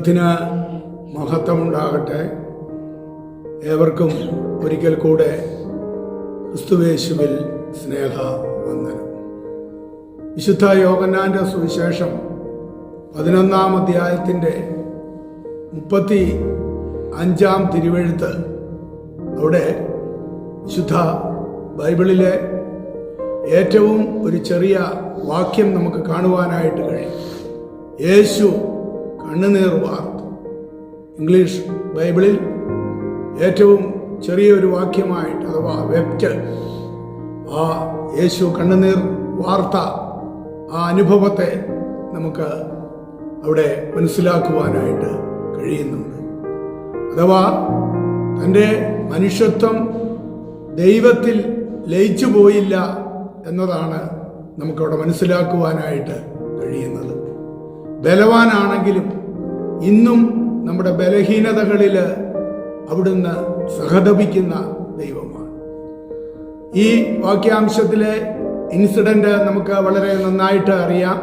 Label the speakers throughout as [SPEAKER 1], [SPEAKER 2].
[SPEAKER 1] ദൈവത്തിന് മഹത്വമുണ്ടാകട്ടെ. ഏവർക്കും ഒരിക്കൽ കൂടെ ക്രിസ്തുവേശുവിൽ സ്നേഹ വന്ദനം വിശുദ്ധ യോഗന്നാന്റെ സുവിശേഷം പതിനൊന്നാം അധ്യായത്തിന്റെ മുപ്പത്തി അഞ്ചാം തിരുവെഴുത്ത് അവിടെ വിശുദ്ധ ബൈബിളിലെ ഏറ്റവും ഒരു ചെറിയ വാക്യം നമുക്ക് കാണുവാനായിട്ട് കഴിയും. യേശു കണ്ണുനീർ വാർത്തു ഇംഗ്ലീഷ് ബൈബിളിൽ ഏറ്റവും ചെറിയൊരു വാക്യമായിട്ട് അഥവാ വെപ്റ്റ് ആ യേശു കണ്ണുനീർ വാർത്ത ആ അനുഭവത്തെ നമുക്ക് അവിടെ മനസ്സിലാക്കുവാനായിട്ട് കഴിയുന്നുണ്ട്. അഥവാ തന്റെ മനുഷ്യത്വം ദൈവത്തിൽ ലയിച്ചു പോയില്ല എന്നതാണ് നമുക്കവിടെ മനസ്സിലാക്കുവാനായിട്ട് കഴിയുന്നത്. ബലവാനാണെങ്കിലും ഇന്നും നമ്മുടെ ബലഹീനതകളിൽ അവിടുന്ന് സഹതപിക്കുന്ന ദൈവമാണ്. ഈ വാക്യാംശത്തിലെ ഇൻസിഡന്റ് നമുക്ക് വളരെ നന്നായിട്ട് അറിയാം.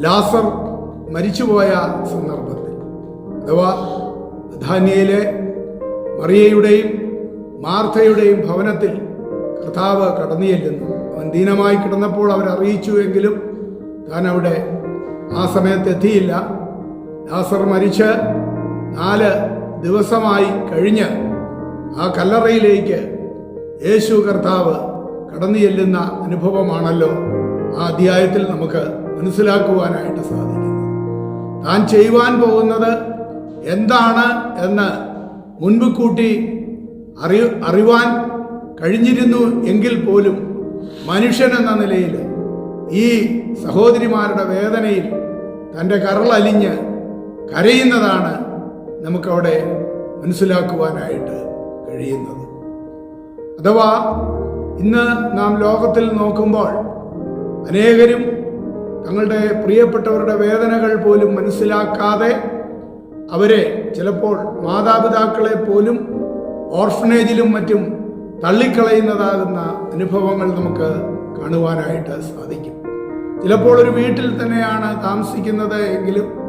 [SPEAKER 1] ലാസർ മരിച്ചുപോയ സന്ദർഭത്തിൽ. അഥവാ ധാന്യയിലെ മറിയയുടെയും മാർത്തയുടെയും ഭവനത്തിൽ കർത്താവ് കടന്നു ചെല്ലുന്നു. അവൻ ദീനമായി കിടന്നപ്പോൾ അവരറിയിച്ചു എങ്കിലും താൻ അവിടെ ആ സമയത്ത് എത്തിയില്ല. ലാസർ മരിച്ച് നാല് ദിവസമായി കഴിഞ്ഞ് ആ കല്ലറയിലേക്ക് യേശു കർത്താവ് കടന്നു ചെല്ലുന്ന അനുഭവമാണല്ലോ ആ അധ്യായത്തിൽ നമുക്ക് മനസ്സിലാക്കുവാനായിട്ട് സാധിക്കുന്നത്. താൻ ചെയ്യുവാൻ പോകുന്നത് എന്താണ് എന്ന് മുൻപ് കൂട്ടി അറിയ അറിവാൻ കഴിഞ്ഞിരുന്നു എങ്കിൽ പോലും മനുഷ്യൻ എന്ന നിലയിൽ ഈ സഹോദരിമാരുടെ വേദനയിൽ തന്റെ കരളലിഞ്ഞ് കരയുന്നതാണ് നമുക്കവിടെ മനസ്സിലാക്കുവാനായിട്ട് കഴിയുന്നത്. അഥവാ ഇന്ന് നാം ലോകത്തിൽ നോക്കുമ്പോൾ അനേകരും തങ്ങളുടെ പ്രിയപ്പെട്ടവരുടെ വേദനകൾ പോലും മനസ്സിലാക്കാതെ അവരെ ചിലപ്പോൾ മാതാപിതാക്കളെ പോലും ഓർഫനേജിലും മറ്റും തള്ളിക്കളയുന്നതാകുന്ന അനുഭവങ്ങൾ നമുക്ക് കാണുവാനായിട്ട് സാധിക്കും. ചിലപ്പോൾ ഒരു വീട്ടിൽ തന്നെയാണ് താമസിക്കുന്നത് എങ്കിലും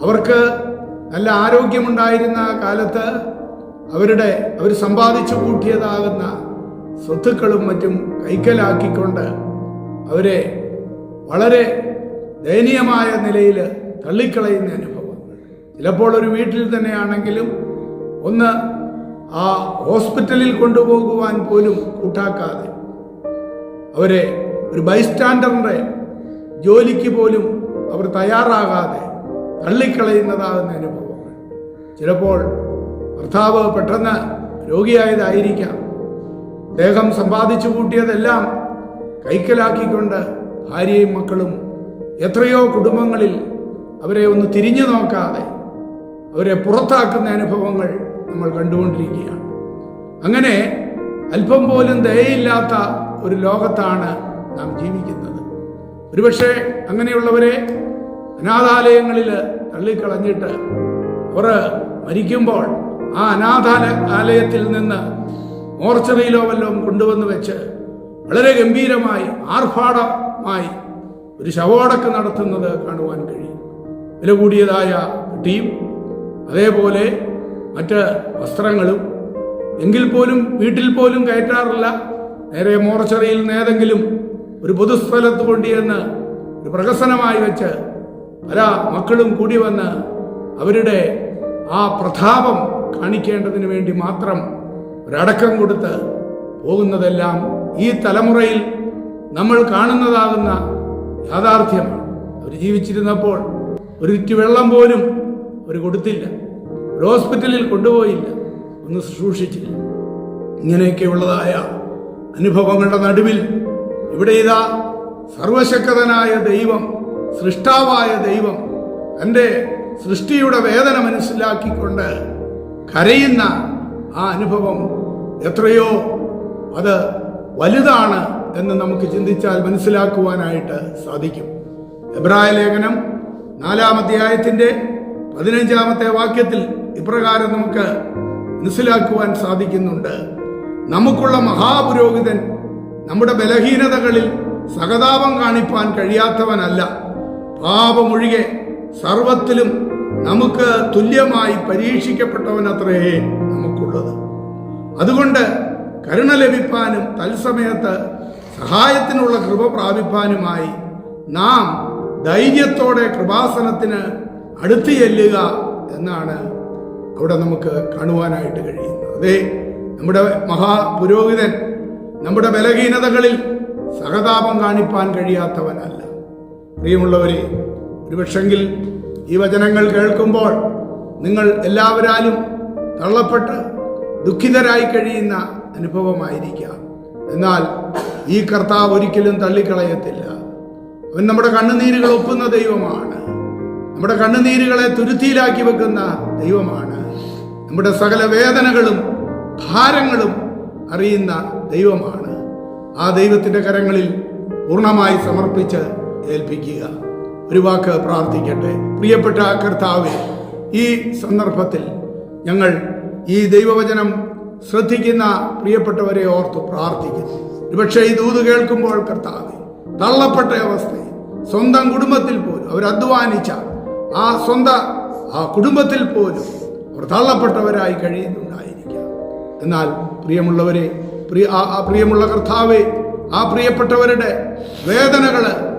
[SPEAKER 1] അവർക്ക് നല്ല ആരോഗ്യമുണ്ടായിരുന്ന കാലത്ത് അവരുടെ അവർ സമ്പാദിച്ചു കൂട്ടിയതാകുന്ന സ്വത്തുക്കളും മറ്റും കൈക്കലാക്കിക്കൊണ്ട് അവരെ വളരെ ദയനീയമായ നിലയിൽ തള്ളിക്കളയുന്ന അനുഭവം. ചിലപ്പോൾ ഒരു വീട്ടിൽ തന്നെയാണെങ്കിലും ഒന്ന് ആ ഹോസ്പിറ്റലിൽ കൊണ്ടുപോകുവാൻ പോലും കൂട്ടാക്കാതെ അവരെ ഒരു ബൈസ്റ്റാൻഡറിന്റെ ജോലിക്ക് പോലും അവർ തയ്യാറാകാതെ തള്ളിക്കളയുന്നതാകുന്ന അനുഭവങ്ങൾ ചിലപ്പോൾ ഭർത്താവ് പെട്ടെന്ന് രോഗിയായതായിരിക്കാം. ദേഹം സമ്പാദിച്ചു കൂട്ടിയതെല്ലാം കൈക്കലാക്കിക്കൊണ്ട് ഭാര്യയും മക്കളും എത്രയോ കുടുംബങ്ങളിൽ അവരെ ഒന്ന് തിരിഞ്ഞു നോക്കാതെ അവരെ പുറത്താക്കുന്ന അനുഭവങ്ങൾ നമ്മൾ കണ്ടുകൊണ്ടിരിക്കുകയാണ്. അങ്ങനെ അല്പം പോലും ദയയില്ലാത്ത ഒരു ലോകത്താണ് നാം ജീവിക്കുന്നത്. ഒരുപക്ഷെ അങ്ങനെയുള്ളവരെ അനാഥാലയങ്ങളിൽ തള്ളിക്കളഞ്ഞിട്ട് അവർ മരിക്കുമ്പോൾ ആ അനാഥാലയത്തിൽ നിന്ന് മോർച്ചറിയിലോ വല്ലതും കൊണ്ടുവന്ന് വെച്ച് വളരെ ഗംഭീരമായി ആർഭാടമായി ഒരു ശവോടക്ക് നടത്തുന്നത് കാണുവാൻ കഴിയും. വില കൂടിയതായ ടീം അതേപോലെ മറ്റ് വസ്ത്രങ്ങളും എങ്കിൽ പോലും വീട്ടിൽ പോലും കയറ്റാറില്ല. നേരെ മോർച്ചറിയിൽ നിന്ന് ഏതെങ്കിലും ഒരു പൊതുസ്ഥലത്ത് കൊണ്ടുചെന്ന് ഒരു പ്രഹസനമായി വെച്ച് പല മക്കളും കൂടി വന്ന് അവരുടെ ആ പ്രതാപം കാണിക്കേണ്ടതിന് വേണ്ടി മാത്രം ഒരടക്കം കൊടുത്ത് പോകുന്നതെല്ലാം ഈ തലമുറയിൽ നമ്മൾ കാണുന്നതാകുന്ന യാഥാർത്ഥ്യമാണ്. അവർ ജീവിച്ചിരുന്നപ്പോൾ ഒരു ഇറ്റ് വെള്ളം പോലും അവർ കൊടുത്തില്ല. ഒരു ഹോസ്പിറ്റലിൽ കൊണ്ടുപോയില്ല. ഒന്ന് ശുശ്രൂഷിച്ചില്ല. ഇങ്ങനെയൊക്കെയുള്ളതായ അനുഭവങ്ങളുടെ നടുവിൽ ഇവിടെ ഇതാ സർവശക്തനായ ദൈവം സൃഷ്ടാവായ ദൈവം തന്റെ സൃഷ്ടിയുടെ വേദന മനസ്സിലാക്കിക്കൊണ്ട് കരയുന്ന ആ അനുഭവം എത്രയോ അത് വലുതാണ് എന്ന് നമുക്ക് ചിന്തിച്ചാൽ മനസ്സിലാക്കുവാനായിട്ട് സാധിക്കും. എബ്രായ ലേഖനം നാലാം അധ്യായത്തിന്റെ പതിനഞ്ചാമത്തെ വാക്യത്തിൽ ഇപ്രകാരം നമുക്ക് മനസ്സിലാക്കുവാൻ സാധിക്കുന്നുണ്ട്. നമുക്കുള്ള മഹാപുരോഹിതൻ നമ്മുടെ ബലഹീനതകളിൽ സഹതാപം കാണിപ്പാൻ കഴിയാത്തവനല്ല. പാപമൊഴികെ സർവത്തിലും നമുക്ക് തുല്യമായി പരീക്ഷിക്കപ്പെട്ടവനത്രേ നമുക്കുള്ളത്. അതുകൊണ്ട് കരുണ ലഭിപ്പാനും തത്സമയത്ത് സഹായത്തിനുള്ള കൃപ പ്രാപിപ്പാനുമായി നാം ധൈര്യത്തോടെ കൃപാസനത്തിന് അടുത്ത് ചെല്ലുക എന്നാണ് അവിടെ നമുക്ക് കാണുവാനായിട്ട് കഴിയുന്നത്. അതെ നമ്മുടെ മഹാപുരോഹിതൻ നമ്മുടെ ബലഹീനതകളിൽ സഹതാപം കാണിപ്പാൻ കഴിയാത്തവനല്ല. പ്രിയമുള്ളവരെ ഒരുപക്ഷെങ്കിൽ ഈ വചനങ്ങൾ കേൾക്കുമ്പോൾ നിങ്ങൾ എല്ലാവരാലും തള്ളപ്പെട്ട് ദുഃഖിതരായി കഴിയുന്ന അനുഭവമായിരിക്കാം. എന്നാൽ ഈ കർത്താവ് ഒരിക്കലും തള്ളിക്കളയത്തില്ല. അവൻ നമ്മുടെ കണ്ണുനീരുകൾ ഒപ്പുന്ന ദൈവമാണ്. നമ്മുടെ കണ്ണുനീരുകളെ തുരുത്തിയിലാക്കി വെക്കുന്ന ദൈവമാണ്. നമ്മുടെ സകല വേദനകളും ഭാരങ്ങളും അറിയുന്ന ദൈവമാണ്. ആ ദൈവത്തിന്റെ കരങ്ങളിൽ പൂർണമായി സമർപ്പിച്ച് ഏൽപ്പിക്കുക. ഒരു വാക്ക് പ്രാർത്ഥിക്കട്ടെ. പ്രിയപ്പെട്ട കർത്താവെ ഈ സന്ദർഭത്തിൽ ഞങ്ങൾ ഈ ദൈവവചനം ശ്രദ്ധിക്കുന്ന പ്രിയപ്പെട്ടവരെ ഓർത്ത് പ്രാർത്ഥിക്കുന്നു. ഒരുപക്ഷെ ഈ ദൂത് കേൾക്കുമ്പോൾ കർത്താവെ തള്ളപ്പെട്ട അവസ്ഥ സ്വന്തം കുടുംബത്തിൽ പോലും അവർ അധ്വാനിച്ച ആ സ്വന്തം ആ കുടുംബത്തിൽ പോലും അവർ തള്ളപ്പെട്ടവരായി കഴിയുന്നുണ്ടായിരിക്കാം. എന്നാൽ പ്രിയമുള്ളവരെ പ്രിയ ആ പ്രിയമുള്ള കർത്താവെ ആ പ്രിയപ്പെട്ടവരുടെ വേദനകൾ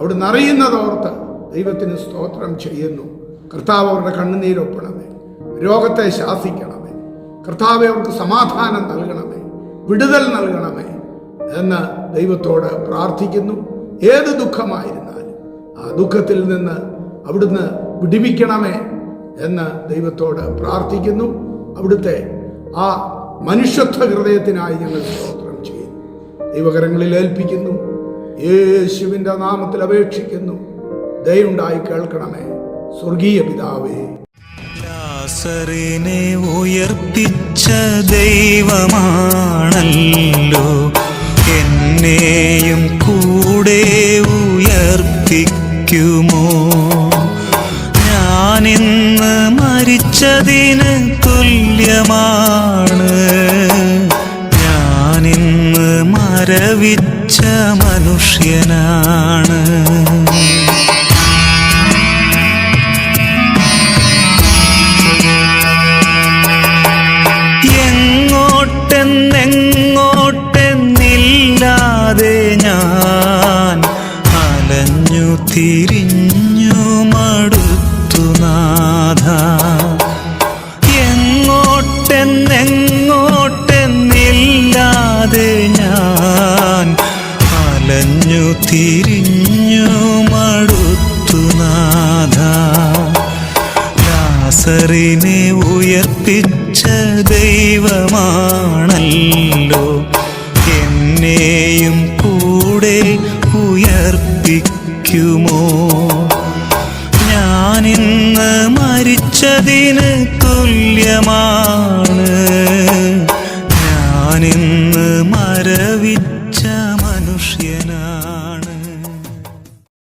[SPEAKER 1] അവിടുന്ന് അറിയുന്നതോർത്ത് ദൈവത്തിന് സ്തോത്രം ചെയ്യുന്നു. കർത്താവ് അവരുടെ കണ്ണുനീരൊപ്പണമേ. രോഗത്തെ ശാസിക്കണമേ. കർത്താവെ അവർക്ക് സമാധാനം നൽകണമേ. വിടുതൽ നൽകണമേ എന്ന് ദൈവത്തോട് പ്രാർത്ഥിക്കുന്നു. ഏത് ദുഃഖമായിരുന്നാലും ആ ദുഃഖത്തിൽ നിന്ന് അവിടുന്ന് വിടിവിക്കണമേ എന്ന് ദൈവത്തോട് പ്രാർത്ഥിക്കുന്നു. അവിടുത്തെ ആ മനുഷ്യത്വ ഹൃദയത്തിനായി ഞങ്ങൾ സ്തോത്രം ചെയ്യുന്നു. ദൈവകരങ്ങളിൽ ഏൽപ്പിക്കുന്നു. യേശുവിന്റെ നാമത്തിൽ അപേക്ഷിക്കുന്നു. ദയുണ്ടായി കേൾക്കണമേ. സ്വർഗീയ പിതാവേ.
[SPEAKER 2] ലാസറിനെ ഉയർപ്പിച്ച ദൈവമാണല്ലോ. എന്നെയും കൂടെ ഉയർപ്പിക്കുമോ? ഞാനിന്ന് മരിച്ചതിന് തുല്യമാണ്. ഞാനിന്ന് മരവിച്ച മനുഷ്യനാണ്. എങ്ങോട്ടെന്നെങ്ങോട്ടെന്നില്ലാതെ ഞാൻ അലഞ്ഞു തിരിഞ്ഞു മടുത്തു നാഥ. എങ്ങോട്ടെന്നെങ്ങോട്ടെന്നില്ലാതെ അലഞ്ഞു തിരിഞ്ഞു മടുത്തുനാഥ ദാസറിനെ ഉയർപ്പിച്ച ദൈവമാണല്ലോ. എന്നെയും കൂടെ ഉയർപ്പിക്കുമോ? ഞാനിന്ന് മരിച്ചതിന് തുല്യമാണ്